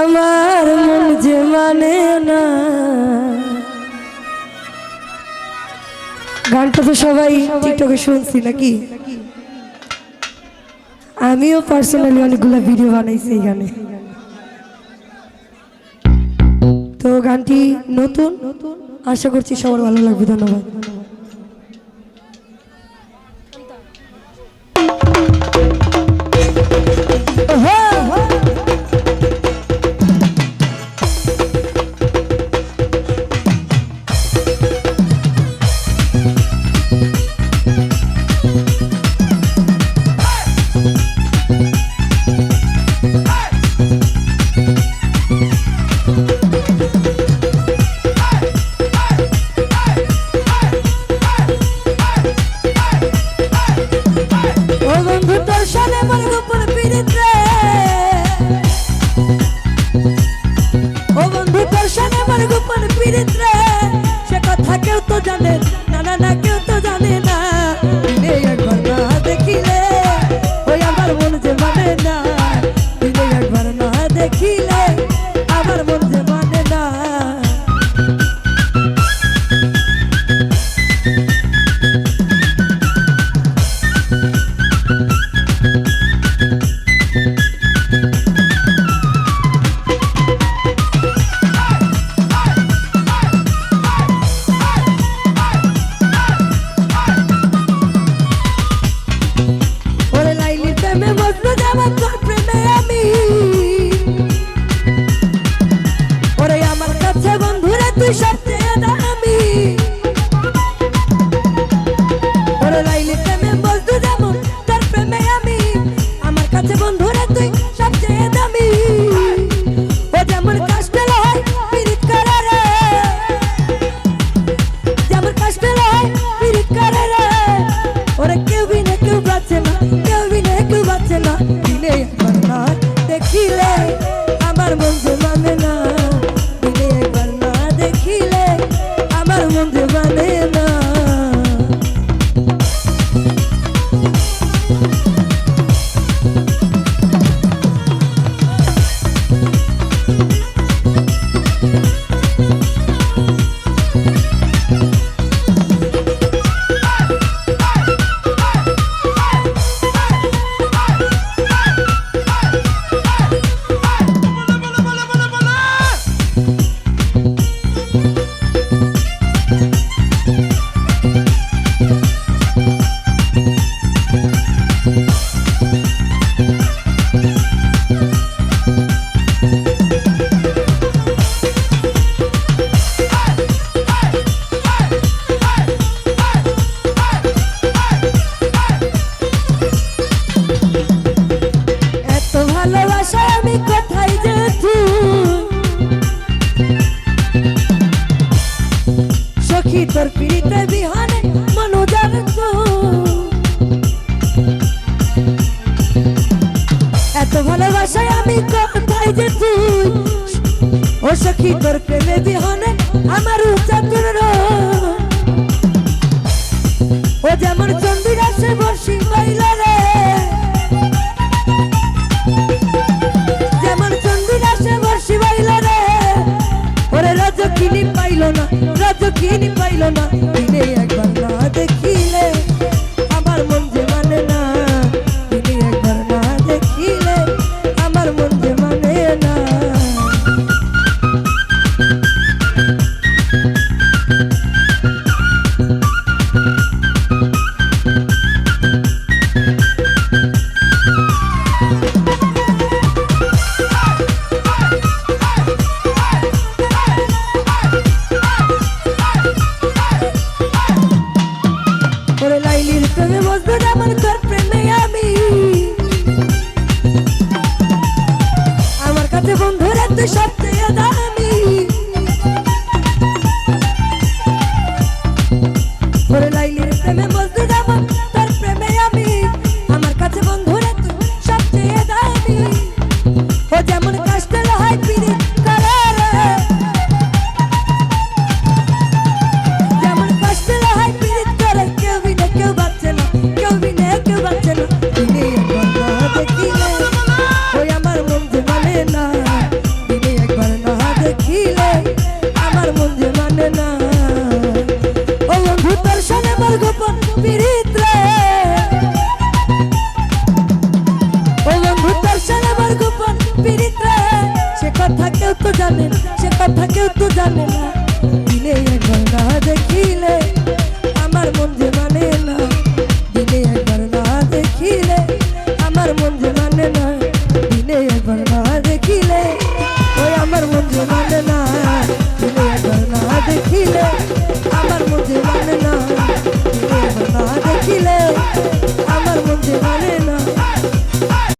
আমার মন যে মানে না। গানটা তো সবাই টিকটকে শুনছি নাকি? আমিও পার্সোনালি অনেকগুলো ভিডিও বানাইছি এই গানে তো গানটি নতুন নতুন, আশা করছি সবার ভালো লাগবে, ধন্যবাদ। Heaven's তোর পিড়িতে বিহানে মনো জাগত এত ভালোবাসায় আমি কোথায় যে তুই? ও সখী, তোর প্রেমে বিহানে আমার উচ্চাতুর ও যেমন চন্দ্রিকা সে বসি পাইল কেউ তো জানে না। দিনে একবার না দেখিলে, আমার মন যে মানে না। দিনে একবার না দেখিলে, আমার মন যে মানে না। দিনে একবার না দেখিলে, ওই আমার মন যে মানে না। দিনে একবার না দেখিলে, আমার মন যে মানে না। দিনে একবার না দেখিলে, আমার মন যে মানে